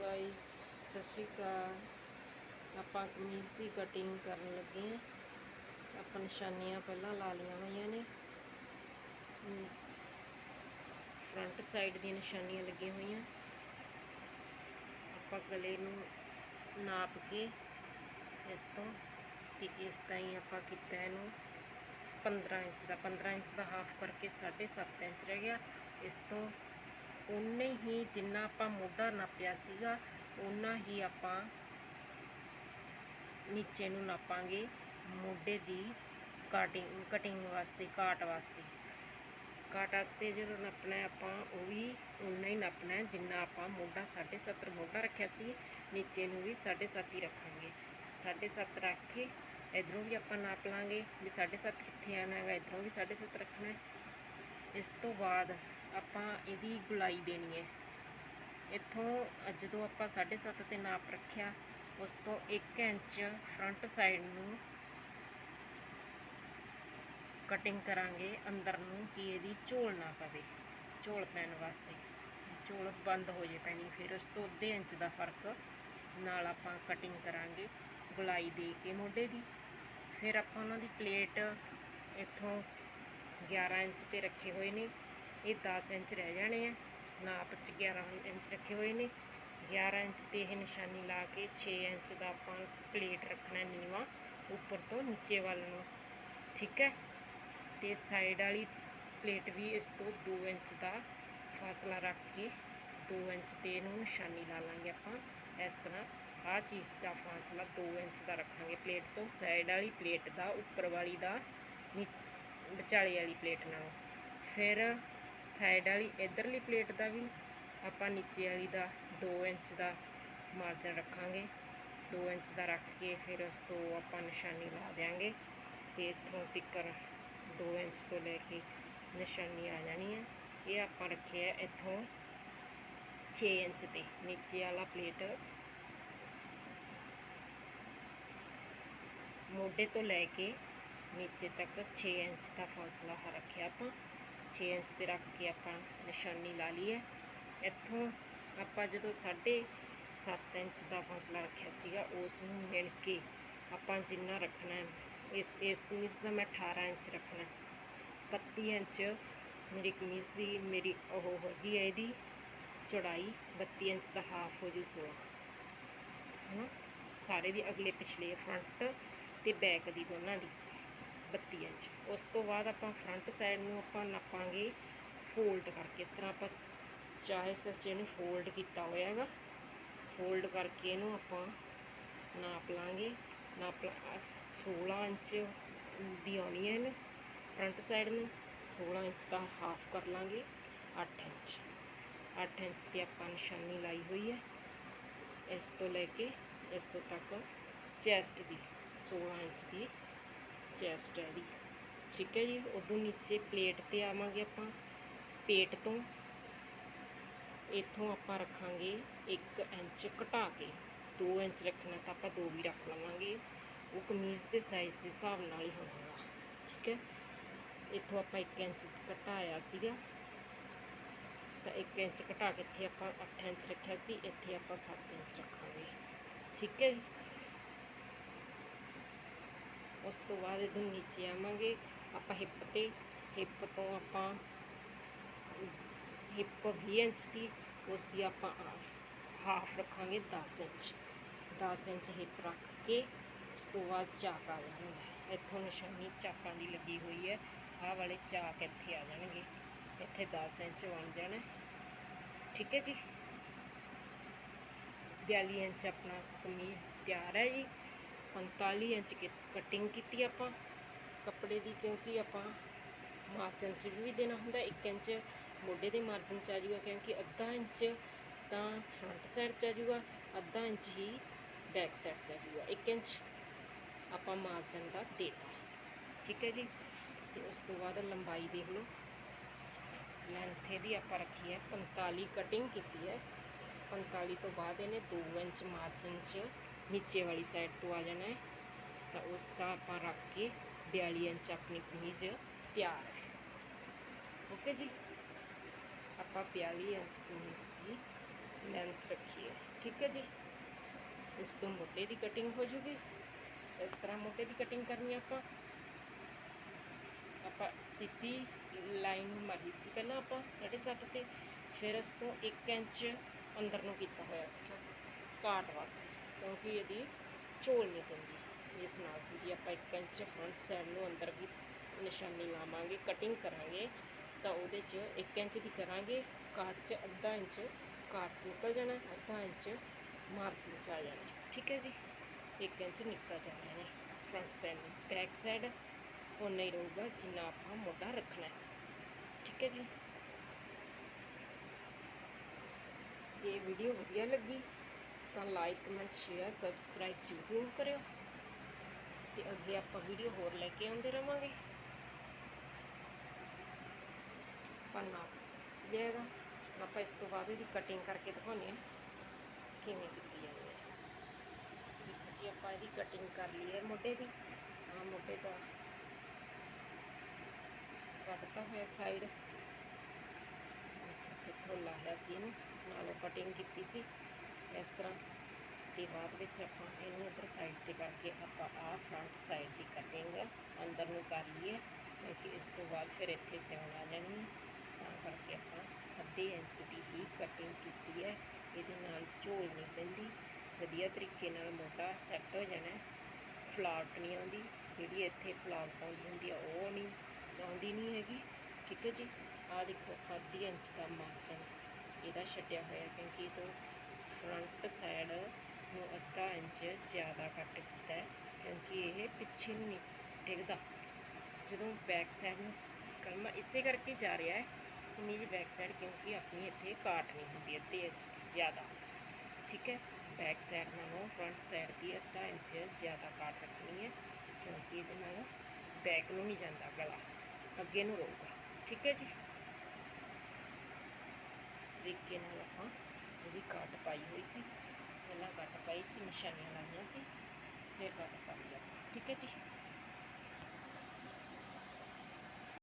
Guys ਸਤਿ ਸ਼੍ਰੀ ਅਕਾਲ। ਆਪਾਂ ਕਮੀਜ਼ ਦੀ cutting ਕਰਨ ਲੱਗੇ ਹਾਂ। ਆਪਾਂ ਨਿਸ਼ਾਨੀਆਂ ਪਹਿਲਾਂ ਲਾ ਲਈਆਂ ਹੋਈਆਂ ਨੇ। ਫਰੰਟ ਸਾਈਡ ਦੀਆਂ ਨਿਸ਼ਾਨੀਆਂ ਲੱਗੀਆਂ ਹੋਈਆਂ। ਆਪਾਂ ਗਲੇ ਨੂੰ ਨਾਪ ਕੇ ਇਸ ਤੋਂ ਤੇ ਇਸ ਤਾਈਂ ਆਪਾਂ ਕੀਤਾ ਇਹਨੂੰ 15 ਇੰਚ ਦਾ 15 ਇੰਚ ਦਾ ਹਾਫ ਕਰਕੇ 7.5 ਇੰਚ ਰਹਿ ਗਿਆ। ਇਸ ਤੋਂ ਉਨੇ ਹੀ ਜਿੰਨਾ ਆਪਾਂ ਮੋਢਾ ਨਾਪਿਆ ਸੀਗਾ ਉਨਾ ਹੀ ਆਪਾਂ ਨੀਚੇ ਨੂੰ ਨਾਪਾਂਗੇ ਮੋਢੇ ਦੀ ਕਟਿੰਗ ਕਟਿੰਗ ਵਾਸਤੇ ਕਾਟ ਵਾਸਤੇ। ਕਾਟ ਵਾਸਤੇ ਜਦੋਂ ਨਾਪਣਾ ਆਪਾਂ, ਉਹ ਵੀ ਉਨਾ ਹੀ ਨਾਪਣਾ ਜਿੰਨਾ ਆਪਾਂ ਮੋਢਾ 7.5 ਮੋਢਾ ਰੱਖਿਆ ਸੀ, ਨੀਚੇ ਨੂੰ ਵੀ 7.5 ਹੀ ਰੱਖਾਂਗੇ। 7.5 ਰੱਖ ਕੇ ਇਧਰੋਂ ਵੀ ਆਪਾਂ ਨਾਪ ਲਾਂਗੇ ਵੀ 7.5 ਕਿੱਥੇ ਆਣਾ ਹੈਗਾ, ਇਧਰੋਂ ਵੀ 7.5 ਰੱਖਣਾ ਇਸ ਤੋਂ ਬਾਅਦ ਆਪਾਂ ਇਹਦੀ ਗੁਲਾਈ ਦੇਣੀ ਹੈ। ਇੱਥੋਂ ਜਦੋਂ ਆਪਾਂ 7.5 ਤੇ ਨਾਪ ਰੱਖਿਆ, ਉਸ ਤੋਂ 1 ਇੰਚ ਫਰੰਟ ਸਾਈਡ ਨੂੰ ਕਟਿੰਗ ਕਰਾਂਗੇ, ਅੰਦਰ ਨੂੰ ਕਿ ਇਹਦੀ ਝੋਲ ਨਾ ਪਵੇ, ਝੋਲ ਪੈਣ ਵਾਸਤੇ। ਝੋਲ ਬੰਦ ਹੋ ਜੇ ਪੈਣੀ, ਫਿਰ ਉਸ ਤੋਂ ਅੱਧੇ ਇੰਚ ਦਾ ਫ਼ਰਕ ਨਾਲ ਆਪਾਂ ਕਟਿੰਗ ਕਰਾਂਗੇ ਗੁਲਾਈ ਦੇ ਕੇ ਮੋਢੇ ਦੀ। ਫਿਰ ਆਪਾਂ ਉਹਨਾਂ ਦੀ ਪਲੇਟ ਇੱਥੋਂ 11 ਇੰਚ ਤੇ ਰੱਖੇ ਹੋਏ ਨੇ। ਇਹ 10 ਇੰਚ ਰਹਿ ਜਾਣੇ ਆ। ਨਾਪ ਚ 11 ਇੰਚ ਰੱਖੇ ਹੋਏ ਨੇ। 11 ਇੰਚ ਤੇ ਇਹ ਨਿਸ਼ਾਨੀ ਲਾ ਕੇ 6 ਇੰਚ ਦਾ ਆਪਾਂ ਪਲੇਟ ਰੱਖਣਾ ਨੀਵਾ ਉੱਪਰ ਤੋਂ ਨੀਚੇ ਵੱਲ ਨੂੰ। ਠੀਕ ਹੈ? ਤੇ ਸਾਈਡ ਵਾਲੀ ਪਲੇਟ ਵੀ ਇਸ ਤੋਂ 2 ਇੰਚ ਦਾ ਫਾਸਲਾ ਰੱਖ ਕੇ 2 ਇੰਚ ਤੇ ਇਹਨੂੰ ਨਿਸ਼ਾਨੀ ਲਾ ਲਾਂਗੇ ਆਪਾਂ। ਇਸ ਤਰ੍ਹਾਂ ਆਹ ਚੀਜ਼ ਦਾ ਫਾਸਲਾ 2 ਇੰਚ ਦਾ ਰੱਖਾਂਗੇ ਪਲੇਟ ਤੋਂ। ਸਾਈਡ ਵਾਲੀ ਪਲੇਟ ਦਾ, ਉੱਪਰ ਵਾਲੀ ਦਾ ਨੀਚ- ਵਿਚਾਲੇ ਵਾਲੀ ਪਲੇਟ ਨਾਲ। ਫਿਰ ਸਾਈਡ ਵਾਲੀ, ਇਧਰਲੀ ਪਲੇਟ ਦਾ ਵੀ ਆਪਾਂ ਨੀਚੇ ਵਾਲੀ ਦਾ 2 ਇੰਚ ਦਾ ਮਾਰਜਨ ਰੱਖਾਂਗੇ। 2 ਇੰਚ ਦਾ ਰੱਖ ਕੇ ਫਿਰ ਉਸ ਤੋਂ ਆਪਾਂ ਨਿਸ਼ਾਨੀ ਲਾ ਦਿਆਂਗੇ। ਤੇ ਇੱਥੋਂ ਤਿੱਕਰ 2 ਇੰਚ ਤੋਂ ਲੈ ਕੇ ਨਿਸ਼ਾਨੀ ਆ ਜਾਣੀ ਹੈ। ਇਹ ਆਪਾਂ ਰੱਖਿਆ ਇੱਥੋਂ 6 ਇੰਚ ਤੇ, ਨੀਚੇ ਵਾਲਾ ਪਲੇਟ ਮੋਢੇ ਤੋਂ ਲੈ ਕੇ ਨੀਚੇ ਤੱਕ 6 ਇੰਚ ਦਾ ਫਾਸਲਾ ਰੱਖਿਆ ਆਪਾਂ। 6 ਇੰਚ ਤੇ ਰੱਖ ਕੇ ਆਪਾਂ ਨਿਸ਼ਾਨੀ ਲਾ ਲਈ ਹੈ ਇੱਥੋਂ ਆਪਾਂ ਜਦੋਂ 7.5 ਇੰਚ ਦਾ ਫਾਸਲਾ ਰੱਖਿਆ ਸੀਗਾ ਉਸ ਨੂੰ ਮਿਣ ਕੇ ਆਪਾਂ ਜਿੰਨਾ ਰੱਖਣਾ ਹੈ, ਇਸ ਇਸ ਕਮੀਜ਼ ਦਾ ਮੈਂ 18 ਇੰਚ ਰੱਖਣਾ 32 ਇੰਚ ਮੇਰੀ ਕਮੀਜ਼ ਦੀ ਮੇਰੀ ਉਹ ਹੈਗੀ ਹੈ ਇਹਦੀ ਚੌੜਾਈ 32 ਇੰਚ ਦਾ ਹਾਫ ਹੋ ਜੂ 16 ਹਨਾ? ਸਾਰੇ ਦੀ ਅਗਲੇ ਪਿਛਲੇ ਫਰੰਟ ਤੇ ਬੈਕ ਦੀ ਦੋਨਾਂ ਦੀ। 32 ਇੰਚ ਉਸ ਤੋਂ ਬਾਅਦ ਆਪਾਂ ਫਰੰਟ ਸਾਈਡ ਨੂੰ ਆਪਾਂ ਨਾਪਾਂਗੇ ਫੋਲਡ ਕਰਕੇ। ਇਸ ਤਰ੍ਹਾਂ ਆਪਾਂ ਚਾਹੇ ਸੱਸੇ ਨੂੰ ਫੋਲਡ ਕੀਤਾ ਹੋਇਆ ਹੈਗਾ ਫੋਲਡ ਕਰਕੇ ਇਹਨੂੰ ਆਪਾਂ ਨਾਪ ਲਾਂਗੇ। ਨਾਪ ਲਾ- 16 ਇੰਚ ਦੀ ਆਉਣੀ ਹੈ ਇਹਨੂੰ ਫਰੰਟ ਸਾਈਡ ਨੂੰ। 16 ਇੰਚ ਦਾ ਹਾਫ ਕਰ ਲਾਂਗੇ 8 ਇੰਚ। 8 ਇੰਚ ਤੇ ਆਪਾਂ ਨਿਸ਼ਾਨੀ ਲਾਈ ਹੋਈ ਹੈ। ਇਸ ਤੋਂ ਲੈ ਕੇ ਇਸ ਤੋਂ ਤੱਕ ਚੈਸਟ ਦੀ 16 ਇੰਚ ਦੀ ਚੈਸਟ ਹੈ ਦੀ ਠੀਕ ਹੈ ਜੀ, ਉਦੋਂ ਨੀਚੇ ਪਲੇਟ ਤੇ ਆਵਾਂਗੇ ਆਪਾਂ। ਪੇਟ ਤੋਂ ਇੱਥੋਂ ਆਪਾਂ ਰੱਖਾਂਗੇ 1 ਇੰਚ ਘਟਾ ਕੇ। 2 ਇੰਚ ਰੱਖਣਾ ਤਾਂ ਆਪਾਂ 2 ਵੀ ਰੱਖ ਲਵਾਂਗੇ। ਉਹ ਕਮੀਜ਼ ਦੇ ਸਾਈਜ਼ ਦੇ ਹਿਸਾਬ ਨਾਲ ਹੀ ਹੋਣਾ ਠੀਕ ਹੈ। ਇੱਥੋਂ ਆਪਾਂ 1 ਇੰਚ ਘਟਾਇਆ ਸੀਗਾ। ਤਾਂ 1 ਇੰਚ ਘਟਾ ਕੇ ਇੱਥੇ ਆਪਾਂ 8 ਇੰਚ ਰੱਖਿਆ ਸੀ। ਇੱਥੇ ਆਪਾਂ 7 ਇੰਚ ਰੱਖਾਂਗੇ। ਠੀਕ ਹੈ ਜੀ। ਉਸ ਤੋਂ ਬਾਅਦ ਇਹਦੇ ਨੀਚੇ ਆਵਾਂਗੇ। ਆਪਾਂ ਹਿੱਪ ਤੇ ਹਿੱਪ ਤੋਂ ਆਪਾਂ ਹਿੱਪ 20 ਇੰਚ ਸੀ, ਉਸ ਦੀ ਆਪਾਂ ਹਾਫ ਰੱਖਾਂਗੇ 10 ਇੰਚ। 10 ਇੰਚ ਹਿੱਪ ਰੱਖ ਕੇ ਉਸ ਤੋਂ ਬਾਅਦ ਚਾਕ ਆ ਜਾਣਗੇ। ਇੱਥੋਂ ਨਿਸ਼ਾਨੀ ਚਾਕਾਂ ਦੀ ਲੱਗੀ ਹੋਈ ਹੈ। ਆਹ ਵਾਲੇ ਚਾਕ ਇੱਥੇ ਆ ਜਾਣਗੇ। ਇੱਥੇ 10 ਇੰਚ ਬਣ ਜਾਣਾ। ਠੀਕ ਹੈ ਜੀ? 42 ਇੰਚ ਆਪਣਾ ਕਮੀਜ਼ ਤਿਆਰ ਹੈ ਜੀ। 45 ਇੰਚ ਕੀ ਕਟਿੰਗ ਕੀਤੀ ਆਪਾਂ, ਕੱਪੜੇ ਦੀ ਕਿਉਂਕਿ ਆਪਾਂ ਮਾਰਜਨ ਚ ਵੀ ਦੇਣਾ ਹੁੰਦਾ 1 ਇੰਚ ਮੋਢੇ ਦੇ ਮਾਰਜਨ ਚ ਆ ਜੂਗਾ ਕਿਉਂਕਿ ਅੱਧਾ ਇੰਚ ਤਾਂ ਫਰੰਟ ਸਾਈਡ ਚ ਆ ਜੂਗਾ ਅੱਧਾ ਇੰਚ ਹੀ ਬੈਕ ਸਾਈਡ ਚ ਆ ਜੂਗਾ 1 ਇੰਚ ਆਪਾਂ ਮਾਰਜਨ ਦਾ ਦੇਤਾ। ਠੀਕ ਹੈ ਜੀ? ਤੇ ਉਸ ਤੋਂ ਬਾਅਦ ਲੰਬਾਈ ਦੇਖ ਲਓ। ਲੈਂਥ ਇਹਦੀ ਆਪਾਂ ਰੱਖੀ ਹੈ 45 ਕਟਿੰਗ ਕੀਤੀ ਹੈ। 45 ਤੋਂ ਬਾਅਦ ਇਹਨੇ 2 ਇੰਚ ਮਾਰਜਨ 'ਚ ਨੀਚੇ ਵਾਲੀ ਸਾਈਡ ਤੋਂ ਆ ਜਾਣਾ ਹੈ ਤਾਂ ਉਸ ਦਾ ਆਪਾਂ ਰੱਖ ਕੇ 42 ਇੰਚ ਆਪਣੀ ਕਮੀਜ਼ ਤਿਆਰ ਹੈ ਓਕੇ ਜੀ ਆਪਾਂ 42 ਇੰਚ ਕਮੀਜ਼ ਦੀ ਲੈਂਥ ਰੱਖੀ ਹੈ ਠੀਕ ਹੈ ਜੀ ਇਸ ਤੋਂ ਮੋਟੇ ਦੀ ਕਟਿੰਗ ਹੋ ਜੂਗੀ ਇਸ ਤਰ੍ਹਾਂ ਮੋਟੇ ਦੀ ਕਟਿੰਗ ਕਰਨੀ ਹੈ ਆਪਾਂ ਆਪਾਂ ਸਿੱਧੀ ਲਾਈਨ ਮਾਰੀ ਸੀ ਪਹਿਲਾਂ ਆਪਾਂ 7.5 ਤੇ ਫਿਰ ਉਸ ਤੋਂ 1 ਇੰਚ ਅੰਦਰ ਨੂੰ ਕੀਤਾ ਹੋਇਆ ਸੀ ਕਾਟ ਵਾਸਤੇ ਕਿਉਂਕਿ ਇਹਦੀ ਝੋਲ ਨਹੀਂ ਪੈਂਦੀ। ਇਸ ਨਾਲ ਜੇ ਆਪਾਂ ਇੱਕ ਇੰਚ ਫਰੰਟ ਸਾਈਡ ਨੂੰ ਅੰਦਰ ਵੀ ਨਿਸ਼ਾਨੀ ਲਾਵਾਂਗੇ ਕਟਿੰਗ ਕਰਾਂਗੇ, ਤਾਂ ਉਹਦੇ 'ਚ 1 ਇੰਚ ਦੀ ਕਰਾਂਗੇ ਕਾਟ 'ਚ ਅੱਧਾ ਇੰਚ ਕਾਟ 'ਚ ਨਿਕਲ ਜਾਣਾ, ਅੱਧਾ ਇੰਚ ਮਾਰਜਨ 'ਚ ਆ ਜਾਣਾ। ਠੀਕ ਹੈ ਜੀ? 1 ਇੰਚ ਨਿਕਲ ਜਾਣਾ ਹੈ ਫਰੰਟ ਸਾਈਡ ਨੂੰ। ਬੈਕ ਸਾਈਡ ਉਨਾ ਹੀ ਰਹੂਗਾ ਜਿੰਨਾ ਆਪਾਂ ਮੋਢਾ ਰੱਖਣਾ ਹੈ। ਠੀਕ ਹੈ ਜੀ? ਜੇ ਵੀਡੀਓ ਵਧੀਆ ਲੱਗੀ ਤਾਂ ਲਾਈਕ ਕਮੈਂਟ ਸ਼ੇਅਰ ਸਬਸਕ੍ਰਾਈਬ ਜ਼ਰੂਰ ਕਰਿਓ। ਤੇ ਅੱਗੇ ਆਪਾਂ ਵੀਡੀਓ ਹੋਰ ਲੈ ਕੇ ਆਉਂਦੇ ਰਵਾਂਗੇ। ਪੰਨਾ ਜਾਏਗਾ ਆਪਾਂ ਇਸ ਤੋਂ ਬਾਅਦ ਇਹਦੀ ਕਟਿੰਗ ਕਰਕੇ ਦਿਖਾਉਂਦੇ ਹਾਂ ਕਿਵੇਂ ਕੀਤੀ ਜਾਂਦੀ ਹੈ। ਦੇਖੋ ਜੀ, ਆਪਾਂ ਇਹਦੀ ਕਟਿੰਗ ਕਰ ਲਈ ਹੈ ਮੋਢੇ ਦੀ। ਆ ਮੋਢੇ ਦਾ ਕੱਟਤਾ ਹੋਇਆ ਸਾਈਡ ਇੱਥੋਂ ਲਾਹਿਆ ਸੀ ਇਹਨੂੰ। ਨਾਲੋਂ ਕਟਿੰਗ ਕੀਤੀ ਸੀ। ਇਸ ਤਰ੍ਹਾਂ ਤੇ ਬਾਅਦ ਵਿੱਚ ਆਪਾਂ ਇਹਨੂੰ ਇੱਧਰ ਸਾਈਡ ਤੇ ਕਰਕੇ ਆਪਾਂ ਆਹ ਫਰੰਟ ਸਾਈਡ ਦੀ ਕਟਿੰਗ ਅੰਦਰ ਨੂੰ ਕਰ ਲਈਏ ਕਿਉਂਕਿ ਇਸ ਤੋਂ ਬਾਅਦ ਫਿਰ ਇੱਥੇ ਸਿਉਣਾ ਲੈਣੀ ਹੈ। ਤਾਂ ਕਰਕੇ ਆਪਾਂ ਅੱਧੇ ਇੰਚ ਦੀ ਹੀ ਕਟਿੰਗ ਕੀਤੀ ਹੈ। ਇਹਦੇ ਨਾਲ ਝੋਲ ਨਹੀਂ ਪੈਂਦੀ। ਵਧੀਆ ਤਰੀਕੇ ਨਾਲ ਮੋਟਾ ਸੈੱਟ ਹੋ ਜਾਣਾ ਫਲਾਟ ਨਹੀਂ ਆਉਂਦੀ। ਜਿਹੜੀ ਇੱਥੇ ਫਲਾਟ ਆਉਂਦੀ ਹੁੰਦੀ ਆ, ਉਹ ਨਹੀਂ ਆਉਂਦੀ ਨਹੀਂ ਹੈਗੀ। ਠੀਕ ਹੈ ਜੀ? ਆਹ ਦੇਖੋ, ਅੱਧੀ ਇੰਚ ਦਾ ਮਾਰਜਨ ਇਹਦਾ ਛੱਡਿਆ ਹੋਇਆ ਕਿਉਂਕਿ ਇਹ ਤੋਂ ਫਰੰਟ ਸਾਈਡ ਨੂੰ ਅੱਧਾ ਇੰਚ ਜ਼ਿਆਦਾ ਕੱਟ ਕੀਤਾ ਕਿਉਂਕਿ ਇਹ ਪਿੱਛੇ ਨੂੰ ਨਹੀਂ ਡਿੱਗਦਾ। ਜਦੋਂ ਬੈਕ ਸਾਈਡ ਨੂੰ ਕਲਮਾ ਇਸੇ ਕਰਕੇ ਜਾ ਰਿਹਾ ਹੈ ਕਮੀਜ਼ ਬੈਕ ਸਾਈਡ ਕਿਉਂਕਿ ਆਪਣੀ ਇੱਥੇ ਕਾਟ ਨਹੀਂ ਹੁੰਦੀ ਅੱਧੇ ਇੰਚ ਜ਼ਿਆਦਾ। ਠੀਕ ਹੈ? ਬੈਕ ਸਾਈਡ ਨਾਲੋਂ ਫਰੰਟ ਸਾਈਡ ਦੀ ਅੱਧਾ ਇੰਚ ਜ਼ਿਆਦਾ ਕਾਟ ਰੱਖਣੀ ਹੈ, ਕਿਉਂਕਿ ਇਹਦੇ ਨਾਲ ਬੈਕ ਨੂੰ ਨਹੀਂ ਜਾਂਦਾ ਗਲਾ, ਅੱਗੇ ਨੂੰ ਰਹੂਗਾ। ਠੀਕ ਹੈ ਜੀ? ਤਰੀਕੇ ਨਾਲ ਆਪਾਂ ਉਹਦੀ ਕੱਟ ਪਾਈ ਹੋਈ ਸੀ, ਪਹਿਲਾਂ ਕੱਟ ਪਾਈ ਸੀ ਨਿਸ਼ਾਨੀਆਂ ਲਾਈਆਂ ਸੀ, ਫਿਰ ਕੱਟ ਪਾਈ ਲਿਆ ਠੀਕ ਹੈ ਜੀ?